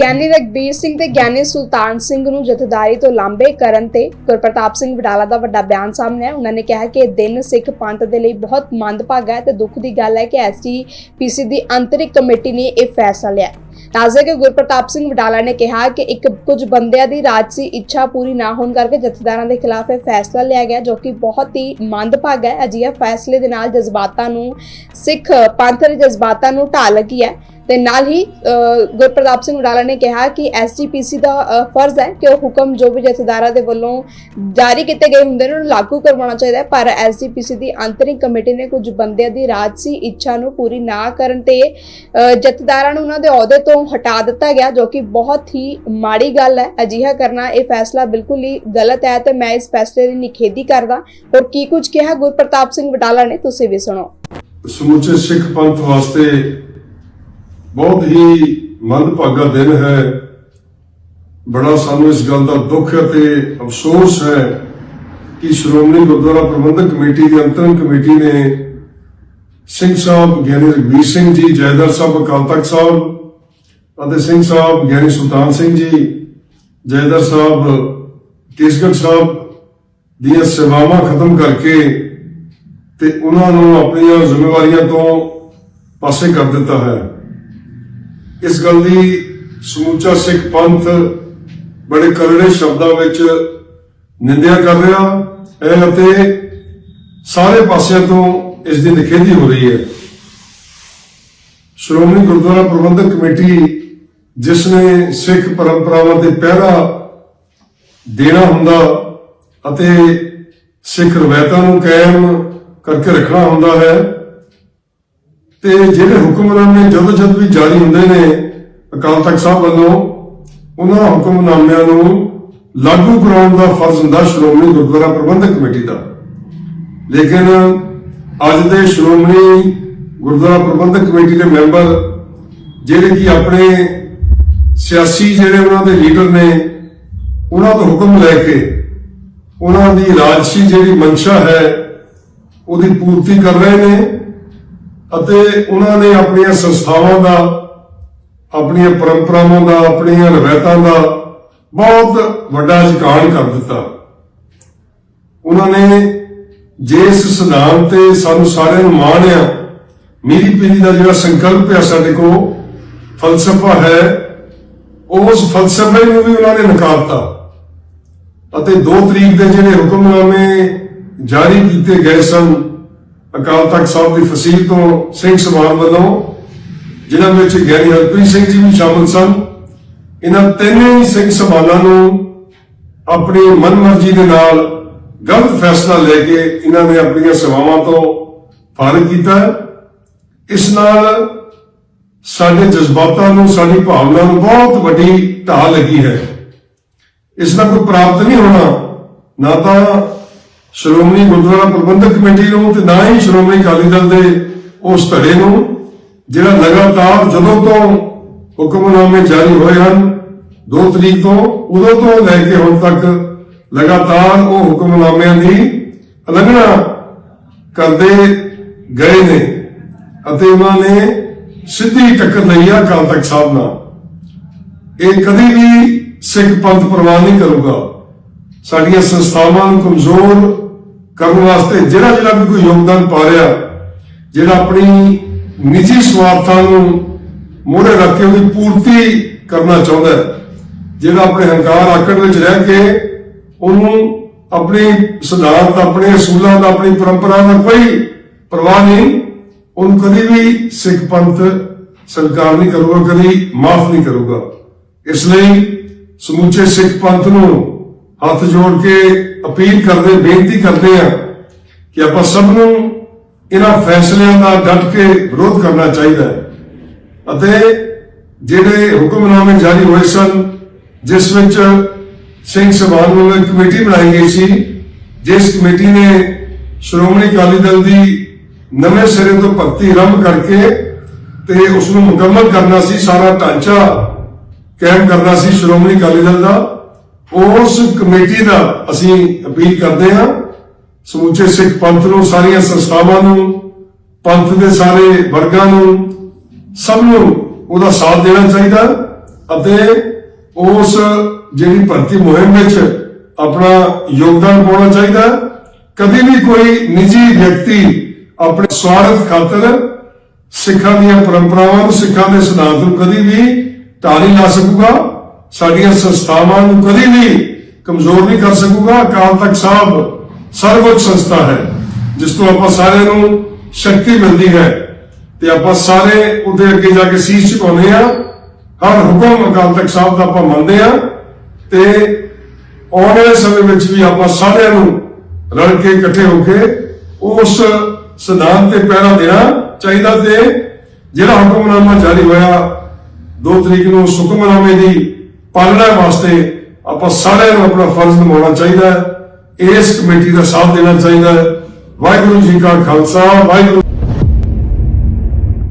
ਗਿਆਨੀ ਰਗਬੀਰ ਸਿੰਘ ਤੇ ਗਿਆਨੀ ਸੁਲਤਾਨ ਸਿੰਘ ਨੂੰ ਜਥੇਦਾਰੀ ਤੋਂ ਲਾਂਬੇ ਕਰਨ ਤੇ ਗੁਰਪ੍ਰਤਾਪ ਸਿੰਘ ਵਡਾਲਾ ਦਾ ਵੱਡਾ ਬਿਆਨ ਸਾਹਮਣੇ ਆਇਆ। ਉਹਨਾਂ ਨੇ ਕਿਹਾ ਕਿ ਇਹ ਦਿਨ ਸਿੱਖ ਪੰਥ ਦੇ ਲਈ ਬਹੁਤ ਮੰਦਭਾਗਾ ਹੈ ਤੇ ਦੁੱਖ ਦੀ ਗੱਲ ਹੈ ਕਿ ਐਸਜੀਪੀਸੀ ਦੀ ਅੰਤਰਿਕ ਕਮੇਟੀ ਨੇ ਇਹ ਫੈਸਲਾ ਲਿਆ ਦੱਸਦੇ ਕਿ ਗੁਰਪ੍ਰਤਾਪ ਸਿੰਘ ਵਡਾਲਾ ਨੇ ਕਿਹਾ ਕਿ ਇੱਕ ਕੁਝ ਬੰਦਿਆਂ ਦੀ ਰਾਜਸੀ ਇੱਛਾ ਪੂਰੀ ਨਾ ਹੋਣ ਕਰਕੇ ਜਥੇਦਾਰਾਂ ਦੇ ਖਿਲਾਫ ਇਹ ਫੈਸਲਾ ਲਿਆ ਗਿਆ, ਜੋ ਕਿ ਬਹੁਤ ਹੀ ਮੰਦਭਾਗਾ ਹੈ। ਅਜਿਹਾ ਫੈਸਲੇ ਦੇ ਨਾਲ ਜਜ਼ਬਾਤਾਂ ਨੂੰ ਸਿੱਖ ਪੰਥ ਦੇ ਜਜ਼ਬਾਤਾਂ ਨੂੰ ਢਾਹ ਲੱਗੀ ਹੈ। ਤੇ ਨਾਲ ਹੀ ਗੁਰਪ੍ਰਤਾਪ ਸਿੰਘ ਵਡਾਲਾ ਨੇ ਕਿਹਾ ਕਿ ਐਸਜੀਪੀਸੀ ਦਾ ਫਰਜ਼ ਹੈ ਕਿ ਉਹ ਹੁਕਮ ਜੋ ਵੀ ਜਥੇਦਾਰਾਂ ਦੇ ਵੱਲੋਂ ਜਾਰੀ ਕੀਤੇ ਗਏ ਹੁੰਦੇ ਨੇ, ਉਹਨੂੰ ਲਾਗੂ ਕਰਵਾਉਣਾ ਚਾਹੀਦਾ ਹੈ। ਪਰ ਐਸਜੀਪੀਸੀ ਦੀ ਅੰਤਰਿਮ ਕਮੇਟੀ ਨੇ ਕੁਝ ਬੰਦਿਆਂ ਦੀ ਰਾਜਸੀ ਇੱਛਾ ਨੂੰ ਪੂਰੀ ਨਾ ਕਰਨ ਤੇ ਜਥੇਦਾਰਾਂ ਨੂੰ ਉਹਨਾਂ ਦੇ ਅਹੁਦੇ ਤੋਂ ਹਟਾ ਦਿੱਤਾ ਗਿਆ, ਜੋ ਕਿ ਬਹੁਤ ਹੀ ਮਾੜੀ ਗੱਲ ਹੈ। ਅਜਿਹਾ ਕਰਨਾ ਇਹ ਫੈਸਲਾ ਬਿਲਕੁਲ ਹੀ ਗਲਤ ਹੈ ਤੇ ਮੈਂ ਇਸ ਫੈਸਲੇ ਦੀ ਨਿਖੇਧੀ ਕਰਦਾ। ਔਰ ਕੀ ਕੁਝ ਕਿਹਾ ਗੁਰਪ੍ਰਤਾਪ ਸਿੰਘ ਵਡਾਲਾ ਨੇ, ਤੁਸੀਂ ਵੀ ਸੁਣੋ। ਸਮੁੱਚੇ ਸਿੱਖ ਪੰਥ ਵਾਸਤੇ ਬਹੁਤ ਹੀ ਮੰਦਭਾਗਾ ਦਿਨ ਹੈ। ਬੜਾ ਸਾਨੂੰ ਇਸ ਗੱਲ ਦਾ ਦੁੱਖ ਅਤੇ ਅਫਸੋਸ ਹੈ ਕਿ ਸ਼੍ਰੋਮਣੀ ਗੁਰਦੁਆਰਾ ਪ੍ਰਬੰਧਕ ਕਮੇਟੀ ਦੀ ਅੰਤਰਿਮ ਕਮੇਟੀ ਨੇ ਸਿੰਘ ਸਾਹਿਬ ਗਿਆਨੀ ਰਘਵੀਰ ਸਿੰਘ ਜੀ, ਜੈਦਰ ਸਾਹਿਬ, ਅਕਾਲ ਤਖਤ ਸਾਹਿਬ ਅਤੇ ਸਿੰਘ ਸਾਹਿਬ ਗਿਆਨੀ ਸੁਲਤਾਨ ਸਿੰਘ ਜੀ, ਜੈਦਰ ਸਾਹਿਬ, ਕੇਸਗੜ੍ਹ ਸਾਹਿਬ ਦੀਆਂ ਸੇਵਾਵਾਂ ਖਤਮ ਕਰਕੇ ਤੇ ਉਹਨਾਂ ਨੂੰ ਆਪਣੀਆਂ ਜ਼ਿੰਮੇਵਾਰੀਆਂ ਤੋਂ ਪਾਸੇ ਕਰ ਦਿੱਤਾ ਹੈ। ਇਸ ਗੱਲ ਦੀ ਸਮੂਚਾ ਸਿੱਖ ਪੰਥ ਬੜੇ ਕਰੜੇ ਸ਼ਬਦਾਂ ਵਿੱਚ ਨਿੰਦਿਆ ਕਰ ਰਿਹਾ ਹੈ ਅਤੇ ਸਾਰੇ ਪਾਸਿਆਂ ਤੋਂ ਇਸ ਦੀ ਨਿਖੇਧੀ ਹੋ ਰਹੀ ਹੈ। ਸ਼੍ਰੋਮਣੀ ਗੁਰਦੁਆਰਾ ਪ੍ਰਬੰਧਕ ਕਮੇਟੀ ਜਿਸ ਨੇ ਸਿੱਖ ਪਰੰਪਰਾਵਾਂ ਤੇ ਪਹਿਰਾ ਦੇਣਾ ਹੁੰਦਾ ਅਤੇ ਸਿੱਖ ਰਵਾਇਤਾਂ ਨੂੰ ਕਾਇਮ ਕਰਕੇ ਰੱਖਣਾ ਹੁੰਦਾ ਹੈ ਤੇ ਜਿਹੜੇ ਹੁਕਮਨਾਮੇ ਜਦੋਂ ਜਦ ਵੀ ਜਾਰੀ ਹੁੰਦੇ ਨੇ, ਅਕਾਲ ਤਖਤ ਸਾਹਿਬ ਵੱਲੋਂ, ਉਹਨਾਂ ਹੁਕਮਨਾਮਿਆਂ ਨੂੰ ਲਾਗੂ ਕਰਾਉਣ ਦਾ ਫਰਜ਼ ਹੁੰਦਾ ਸ਼੍ਰੋਮਣੀ ਗੁਰਦੁਆਰਾ ਪ੍ਰਬੰਧਕ ਕਮੇਟੀ ਦਾ। ਲੇਕਿਨ ਅੱਜ ਦੇ ਸ਼੍ਰੋਮਣੀ ਗੁਰਦੁਆਰਾ ਪ੍ਰਬੰਧਕ ਕਮੇਟੀ ਦੇ ਮੈਂਬਰ, ਜਿਹੜੇ ਕਿ ਆਪਣੇ ਸਿਆਸੀ ਜਿਹੜੇ ਉਹਨਾਂ ਦੇ ਲੀਡਰ ਨੇ, ਉਹਨਾਂ ਤੋਂ ਹੁਕਮ ਲੈ ਕੇ ਉਹਨਾਂ ਦੀ ਰਾਜਸੀ ਜਿਹੜੀ ਮਨਸ਼ਾ ਹੈ, ਉਹਦੀ ਪੂਰਤੀ ਕਰ ਰਹੇ ਨੇ। ਅਤੇ ਉਹਨਾਂ ਨੇ ਆਪਣੀਆਂ ਸੰਸਥਾਵਾਂ ਦਾ, ਆਪਣੀਆਂ ਪਰੰਪਰਾਵਾਂ ਦਾ, ਆਪਣੀਆਂ ਰਵਾਇਤਾਂ ਦਾ ਬਹੁਤ ਵੱਡਾ ਝੁਕਾਣ ਕਰ ਦਿੱਤਾ। ਉਹਨਾਂ ਨੇ ਜਿਸ ਸਿਧਾਂਤ ਤੇ ਸਾਨੂੰ ਸਾਰਿਆਂ ਨੂੰ ਮਾਣ ਆ ਮੀਰੀ ਪੀਰੀ ਦਾ ਜਿਹੜਾ ਸੰਕਲਪ ਹੈ ਸਾਡੇ ਕੋਲ, ਫਲਸਫਾ ਹੈ, ਉਸ ਫਲਸਫੇ ਨੂੰ ਵੀ ਉਹਨਾਂ ਨੇ ਨਕਾਰਤਾ। ਅਤੇ 2 ਤਰੀਕ ਦੇ ਜਿਹੜੇ ਹੁਕਮਨਾਮੇ ਜਾਰੀ ਕੀਤੇ ਗਏ ਸਨ ਅਕਾਲ ਤਖਤ ਸਾਹਿਬ ਦੀ ਫਸੀਲ ਤੋਂ ਸਿੰਘ ਸਮਾਨ ਵੱਲੋਂ, ਜਿਨ੍ਹਾਂ ਵਿੱਚ ਗਿਆਨੀ ਹਰਪ੍ਰੀਤ ਸਿੰਘ ਜੀ ਵੀ ਸ਼ਾਮਲ ਸਨ, ਇਹਨਾਂ ਤਿੰਨੇ ਹੀ ਸਿੰਘ ਸਮਾਨਾਂ ਨੂੰ ਆਪਣੀ ਮਨਮਰਜ਼ੀ ਦੇ ਨਾਲ ਗਲਤ ਫੈਸਲਾ ਲੈ ਕੇ ਇਹਨਾਂ ਨੇ ਆਪਣੀਆਂ ਸੇਵਾਵਾਂ ਤੋਂ ਫਾਰਗ ਕੀਤਾ ਹੈ। ਇਸ ਨਾਲ ਸਾਡੇ ਜਜ਼ਬਾਤਾਂ ਨੂੰ, ਸਾਡੀ ਭਾਵਨਾ ਨੂੰ ਬਹੁਤ ਵੱਡੀ ਢਾਹ ਲੱਗੀ ਹੈ ਇਸ ਦਾ ਕੋਈ ਪ੍ਰਾਪਤ ਨਹੀਂ ਹੋਣਾ, ਨਾ ਤਾਂ ਸ਼੍ਰੋਮਣੀ ਗੁਰਦੁਆਰਾ ਪ੍ਰਬੰਧਕ ਕਮੇਟੀ ਨੂੰ ਤੇ ਨਾ ਹੀ ਸ਼੍ਰੋਮਣੀ ਅਕਾਲੀ ਦਲ ਦੇ ਉਸ ਧੜੇ ਨੂੰ, ਜਿਹੜਾ ਲਗਾਤਾਰ ਜਦੋਂ ਤੋਂ ਹੁਕਮਨਾਮੇ ਜਾਰੀ ਹੋਏ ਹਨ 2 ਤਰੀਕ ਤੋਂ, ਉਦੋਂ ਤੋਂ ਲੈ ਕੇ ਹੁਣ ਤੱਕ ਲਗਾਤਾਰ ਉਹ ਹੁਕਮਨਾਮਿਆਂ ਦੀ ਉਲੰਘਣਾ ਕਰਦੇ ਗਏ ਨੇ ਅਤੇ ਉਹਨਾਂ ਨੇ ਸਿੱਧੀ ਟੱਕਰ ਲਈ ਆ ਅਕਾਲ ਤਖਤ ਸਾਹਿਬ ਨਾਲ। ਇਹ ਕਦੀ ਵੀ ਸਿੱਖ ਪੰਥ ਪ੍ਰਵਾਨ ਨਹੀਂ ਕਰੂਗਾ। ਸਾਡੀਆਂ ਸੰਸਥਾਵਾਂ ਨੂੰ ਕਮਜ਼ੋਰ ਕਰਨ ਵਾਸਤੇ ਜਿਹੜਾ ਜਿਹੜਾ ਵੀ ਕੋਈ ਯੋਗਦਾਨ ਪਾ ਰਿਹਾ, ਜਿਹੜਾ ਆਪਣੀ ਨਿੱਜੀ ਸਵਾਰਥਾਂ ਨੂੰ ਮੋਹਰੇ ਰੱਖ ਕੇ ਉਹਦੀ ਪੂਰਤੀ ਕਰਨਾ ਚਾਹੁੰਦਾ ਹੈ, ਜਿਹੜਾ ਆਪਣੇ ਹੰਕਾਰ ਆਕੜ ਵਿੱਚ ਰਹਿ ਕੇ ਉਹਨੂੰ ਆਪਣੀ ਸਿਧਾਂਤ ਆਪਣੇ ਅਸੂਲਾਂ ਦਾ, ਆਪਣੀ ਪਰੰਪਰਾ ਦਾ ਕੋਈ ਪਰਵਾਹ ਨਹੀਂ, ਉਹਨੂੰ ਕਦੀ ਵੀ ਸਿੱਖ ਪੰਥ ਸਰਕਾਰ ਨਹੀਂ ਕਰੂਗਾ, ਕਦੀ ਮਾਫ ਨਹੀਂ ਕਰੂਗਾ। ਇਸ ਲਈ ਸਮੁੱਚੇ ਸਿੱਖ ਪੰਥ ਨੂੰ ਹੱਥ ਜੋੜ ਕੇ ਅਪੀਲ ਕਰਦੇ, ਬੇਨਤੀ ਕਰਦੇ ਆ ਕਿ ਆਪਾਂ ਸਭ ਨੂੰ ਇਹਨਾਂ ਫੈਸਲਿਆਂ ਦਾ ਡਟ ਕੇ ਵਿਰੋਧ ਕਰਨਾ ਚਾਹੀਦਾ ਹੈ। ਅਤੇ ਜਿਹੜੇ ਹੁਕਮਨਾਮੇ ਜਾਰੀ ਹੋਏ ਸਨ, ਜਿਸ ਵਿੱਚ ਸਿੰਘ ਸਭਾਨ ਵੱਲੋਂ ਇੱਕ ਕਮੇਟੀ ਬਣਾਈ ਗਈ ਸੀ, ਜਿਸ ਕਮੇਟੀ ਨੇ ਸ਼੍ਰੋਮਣੀ ਅਕਾਲੀ ਦਲ ਦੀ ਨਵੇਂ ਸਿਰੇ ਤੋਂ ਭਰਤੀ ਆਰੰਭ ਕਰਕੇ ਤੇ ਉਸ ਨੂੰ ਮੁਕੰਮਲ ਕਰਨਾ ਸੀ, ਸਾਰਾ ਢਾਂਚਾ ਕਾਇਮ ਕਰਨਾ ਸੀ ਸ਼੍ਰੋਮਣੀ ਅਕਾਲੀ ਦਲ ਦਾ। ਉਸ ਕਮੇਟੀ ਦਾ ਅਸੀਂ ਅਪੀਲ ਕਰਦੇ ਹਾਂ, ਸਮੁੱਚੇ ਸਿੱਖ ਪੰਥ ਨੂੰ, ਸਾਰੀਆਂ ਸੰਸਥਾਵਾਂ ਨੂੰ, ਪੰਥ ਦੇ ਸਾਰੇ ਵਰਗਾਂ ਨੂੰ, ਸਭ ਨੂੰ ਉਹਦਾ ਸਾਥ ਦੇਣਾ ਚਾਹੀਦਾ ਅਤੇ ਉਸ ਜਿਹੜੀ ਭਰਤੀ ਮੁਹਿੰਮ ਵਿੱਚ ਆਪਣਾ ਯੋਗਦਾਨ ਪਾਉਣਾ ਚਾਹੀਦਾ। ਕਦੇ ਵੀ ਕੋਈ ਨਿੱਜੀ ਵਿਅਕਤੀ ਆਪਣੇ ਸਵਾਰਥ ਖਾਤਰ ਸਿੱਖਾਂ ਦੀਆਂ ਪਰੰਪਰਾਵਾਂ ਨੂੰ, ਸਿੱਖਾਂ ਦੇ ਸਿਧਾਂਤ ਨੂੰ ਕਦੀ ਵੀ ਢਾਹ ਨਹੀਂ ਲਾ ਸਕੂਗਾ। ਸਾਡੀਆਂ ਸੰਸਥਾਵਾਂ ਨੂੰ ਕਦੀ ਵੀ ਕਮਜ਼ੋਰ ਨਹੀਂ ਕਰ ਸਕੂਗਾ। ਅਕਾਲ ਤਖਤ ਸਾਹਿਬ ਸਰਵਉੱਚ ਸੰਸਥਾ ਹੈ, ਜਿਸ ਤੋਂ ਆਪਾਂ ਸਾਰਿਆਂ ਨੂੰ ਸ਼ਕਤੀ ਮਿਲਦੀ ਹੈ ਤੇ ਆਪਾਂ ਸਾਰੇ ਉਹਦੇ ਅੱਗੇ ਜਾ ਕੇ ਸੀਸ ਝੁਕਾਉਂਦੇ ਆ ਹਰ ਹੁਕਮ ਅਕਾਲ ਤਖਤ ਸਾਹਿਬ ਦਾ ਆਪਾਂ ਮੰਨਦੇ ਆ ਤੇ ਆਉਣ ਵਾਲੇ ਸਮੇਂ ਵਿੱਚ ਵੀ ਆਪਾਂ ਸਾਰਿਆਂ ਨੂੰ ਰਲ ਕੇ ਇਕੱਠੇ ਹੋ ਕੇ ਉਸ ਸਿਧਾਂਤ ਤੇ ਪਹਿਰਾ ਦੇਣਾ ਚਾਹੀਦਾ ਤੇ ਜਿਹੜਾ ਹੁਕਮਨਾਮਾ ਜਾਰੀ ਹੋਇਆ 2 ਤਰੀਕ ਨੂੰ ਹੁਕਮਨਾਮੇ ਦੀ ਪਾਲਣਾ ਵਾਸਤੇ ਆਪਾਂ ਸਾਰਿਆਂ ਨੂੰ ਆਪਣਾ ਫਰਜ਼ ਨਿਭਾਉਣਾ ਚਾਹੀਦਾ ਹੈ। ਇਸ ਕਮੇਟੀ ਦਾ ਸਾਥ ਦੇਣਾ ਚਾਹੀਦਾ ਹੈ। ਵਾਹਿਗੁਰੂ ਜੀ ਕਾ ਖਾਲਸਾ, ਵਾਹਿਗੁਰੂ